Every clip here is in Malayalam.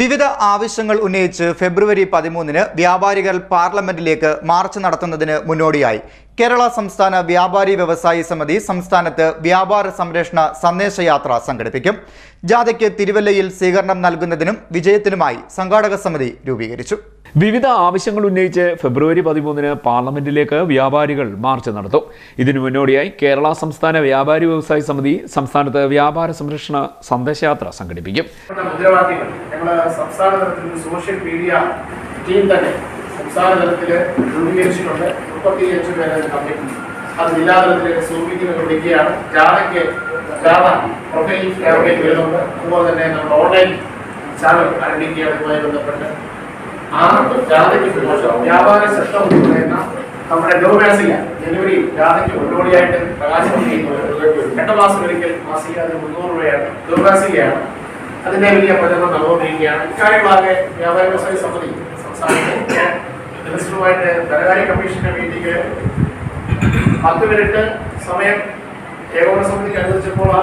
വിവിധ ആവശ്യങ്ങൾ ഉന്നയിച്ച് ഫെബ്രുവരി പതിമൂന്നിന് വ്യാപാരികൾ പാർലമെന്റിലേക്ക് മാർച്ച് നടത്തുന്നതിന് മുന്നോടിയായി. കേരള സംസ്ഥാന വ്യാപാരി വ്യവസായി സമിതി സംസ്ഥാനത്ത് വ്യാപാര സംരക്ഷണ സന്ദേശയാത്ര സംഘടിപ്പിക്കും. ജാഥയ്ക്ക് തിരുവല്ലയിൽ സ്വീകരണം നൽകുന്നതിനും വിജയത്തിനുമായി സംഘാടക സമിതി രൂപീകരിച്ചു. വിവിധ ആവശ്യങ്ങൾ ഉന്നയിച്ച് ഫെബ്രുവരി പതിമൂന്നിന് പാർലമെന്റിലേക്ക് വ്യാപാരികൾ മാർച്ച് നടത്തും. ഇതിനു മുന്നോടിയായി കേരള സംസ്ഥാന വ്യാപാരി വ്യവസായ സമിതി സംസ്ഥാനത്ത് വ്യാപാര സംരക്ഷണ സന്ദേശയാത്ര സംഘടിപ്പിക്കും. സോഷ്യൽ മീഡിയ ടീം തന്നെ പേരെ പ്രൊഫൈൽ അതുപോലെ തന്നെ നമ്മൾ ഓൺലൈൻ ചാനൽ ആരംഭിക്കുക അതുമായി ബന്ധപ്പെട്ട്. ആർക്കും ജാഥയ്ക്ക് പ്രമോഷൻ വ്യാപാര ശക്തം എന്ന് പറയുന്ന നമ്മുടെ ലോ മാസിക ജനുവരി ജാഥയ്ക്ക് മുന്നോടിയായിട്ട് പ്രകാശനം ചെയ്യുന്നത് രണ്ട് മാസം ഒരിക്കൽ മാസിക അത് മുന്നൂറ് രൂപയാണ്. ലോ മാസികയാണ് അതിന്റെ വലിയ പ്രചരണം നടന്നുകൊണ്ടിരിക്കുകയാണ്. ഇക്കാര്യങ്ങളാകെ വ്യാപാര വ്യവസായ സമിതി സംസ്ഥാനത്തെ മിനിസ്റ്ററുമായിട്ട് ധനകാര്യ കമ്മീഷന്റെ മീറ്റിംഗ് പത്ത് മിനിറ്റ് സമയം ഏകോപന സമിതിക്ക് അനുവദിച്ചപ്പോൾ ആ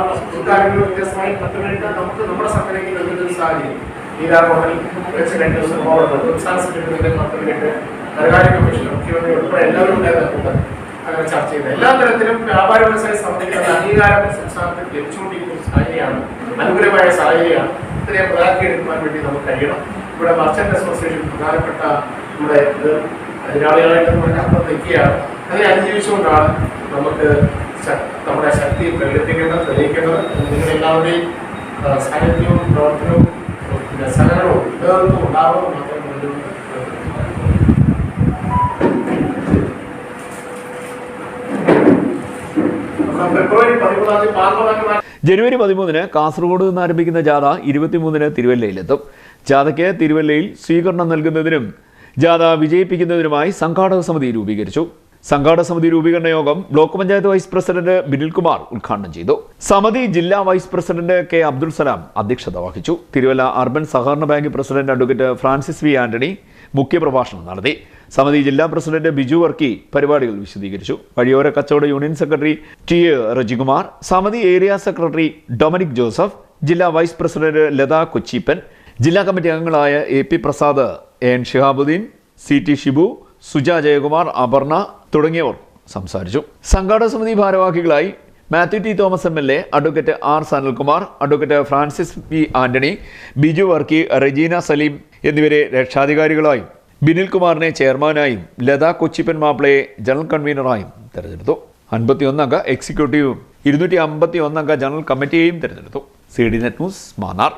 കാര്യങ്ങൾ വ്യത്യസ്തമായി പത്ത് മിനിറ്റ് നമുക്ക് നമ്മുടെ സംഘടനയ്ക്ക് നൽകുന്ന സാഹചര്യം. മോഡൽ വെച്ച് രണ്ട് ദിവസം പോകുന്നത് സംസ്ഥാന സെക്രട്ടറിയുടെ മിനിറ്റ് ധനകാര്യ കമ്മീഷൻ മുഖ്യമന്ത്രി ഉൾപ്പെടെ എല്ലാവരും ഉണ്ടായിരുന്നുണ്ട് അങ്ങനെ ചർച്ച ചെയ്ത്. എല്ലാ തരത്തിലും വ്യാപാര വ്യവസായ സംബന്ധിക്കുന്ന അംഗീകാരം സംസ്ഥാനത്ത് ലഭിച്ചുകൊണ്ടിരിക്കുന്ന സാഹചര്യമാണ്. അനുകൂലമായ സാഹചര്യമാണ്. ഇതിനെ എടുക്കാൻ വേണ്ടി നമുക്ക് കഴിയണം. ഇവിടെ മർച്ചന്റ് അസോസിയേഷൻ പ്രധാനപ്പെട്ട നമ്മുടെ എതിരാളികളായിട്ട് പറഞ്ഞ അപ്പം നിൽക്കുകയാണ്. അതിനെ അതിജീവിച്ചുകൊണ്ടാണ് നമുക്ക് നമ്മുടെ ശക്തി പ്രകടിപ്പിക്കേണ്ടത് തെളിയിക്കേണ്ടത് നിങ്ങളെല്ലാവരുടെയും സാന്നിധ്യവും പ്രവർത്തനവും മാത്രം ജനുവരി പതിമൂന്നിന് കാസർഗോഡ് നിന്ന് ആരംഭിക്കുന്ന ജാഥ ഇരുപത്തിമൂന്നിന് തിരുവല്ലയിലെത്തും. ജാഥയ്ക്ക് തിരുവല്ലയിൽ സ്വീകരണം നൽകുന്നതിനും ജാഥ വിജയിപ്പിക്കുന്നതിനുമായി സംഘാടക സമിതി രൂപീകരിച്ചു. സംഘാടക സമിതി രൂപീകരണ യോഗം block panchayat vice president Binilkumar ഉദ്ഘാടനം ചെയ്തു. സമിതി ജില്ലാ vice president K Abdul Salam അധ്യക്ഷത വഹിച്ചു. തിരുവല്ല അർബൻ സഹകരണ bank president advocate Francis V Antony മുഖ്യപ്രഭാഷണം നടത്തി. സമിതി ജില്ലാ പ്രസിഡന്റ് ബിജു വർക്കി പരിപാടികൾ വിശദീകരിച്ചു. വഴിയോര കച്ചവട union secretary T A Rejikumar സമിതി ഏരിയ സെക്രട്ടറി ഡൊമിനിക് ജോസഫ് ജില്ലാ വൈസ് പ്രസിഡന്റ് ലത കൊച്ചിപ്പൻ ജില്ലാ കമ്മിറ്റി അംഗങ്ങളായ A P Prasad N Shihabuddin C T Shibu Suja Jayakumar Aparna തുടങ്ങിയവർ സംസാരിച്ചു. സംഘാടക സമിതി ഭാരവാഹികളായി Mathew T Thomas M L A advocate R Sanalkumar advocate Francis P Antony Biju Varkey Regina Saleem എന്നിവരെ രക്ഷാധികാരികളായും ബിനിൽകുമാറിനെ ചെയർമാനായും ലത കൊച്ചിപ്പൻ മാപ്പിളയെ ജനറൽ കൺവീനറായും തെരഞ്ഞെടുത്തു. അൻപത്തിയൊന്നംഗ എക്സിക്യൂട്ടീവും ഇരുന്നൂറ്റി അമ്പത്തി ഒന്നംഗ ജനറൽ കമ്മിറ്റിയെയും തെരഞ്ഞെടുത്തു. C D net news Mannar.